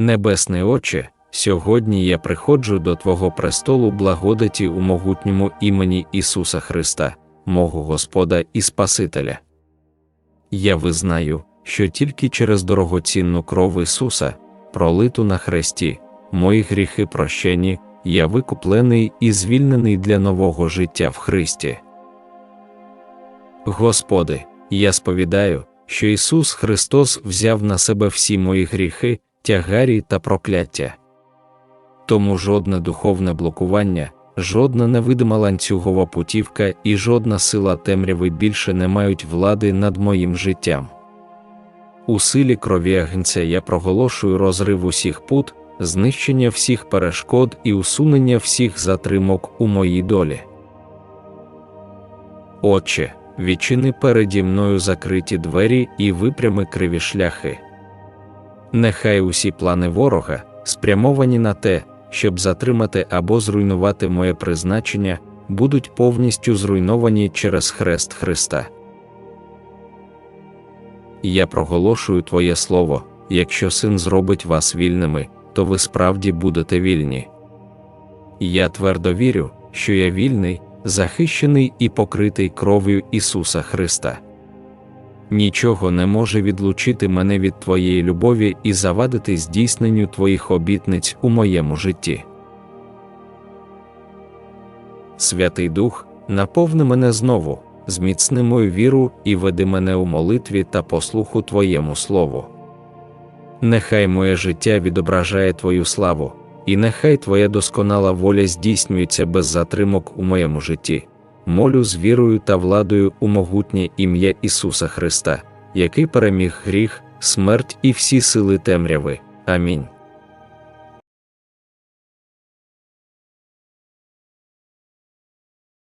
Небесний Отче, сьогодні я приходжу до Твого престолу благодаті у могутньому імені Ісуса Христа, мого Господа і Спасителя. Я визнаю, що тільки через дорогоцінну кров Ісуса, пролиту на хресті, мої гріхи прощені, я викуплений і звільнений для нового життя в Христі. Господи, я сповідаю, що Ісус Христос взяв на себе всі мої гріхи, тягарі та прокляття. Тому жодне духовне блокування, жодна невидима ланцюгова путівка і жодна сила темряви більше не мають влади над моїм життям. У силі крові агнця я проголошую розрив усіх пут, знищення всіх перешкод і усунення всіх затримок у моїй долі. Отче, відчини переді мною закриті двері і випрями криві шляхи. Нехай усі плани ворога, спрямовані на те, щоб затримати або зруйнувати моє призначення, будуть повністю зруйновані через хрест Христа. Я проголошую Твоє Слово, якщо син зробить вас вільними, то ви справді будете вільні. Я твердо вірю, що я вільний, захищений і покритий кров'ю Ісуса Христа. Нічого не може відлучити мене від Твоєї любові і завадити здійсненню Твоїх обітниць у моєму житті. Святий Дух, наповни мене знову, зміцни мою віру і веди мене у молитві та послуху Твоєму Слову. Нехай моє життя відображає Твою славу, і нехай Твоя досконала воля здійснюється без затримок у моєму житті. Молю з вірою та владою у могутнє ім'я Ісуса Христа, який переміг гріх, смерть і всі сили темряви. Амінь.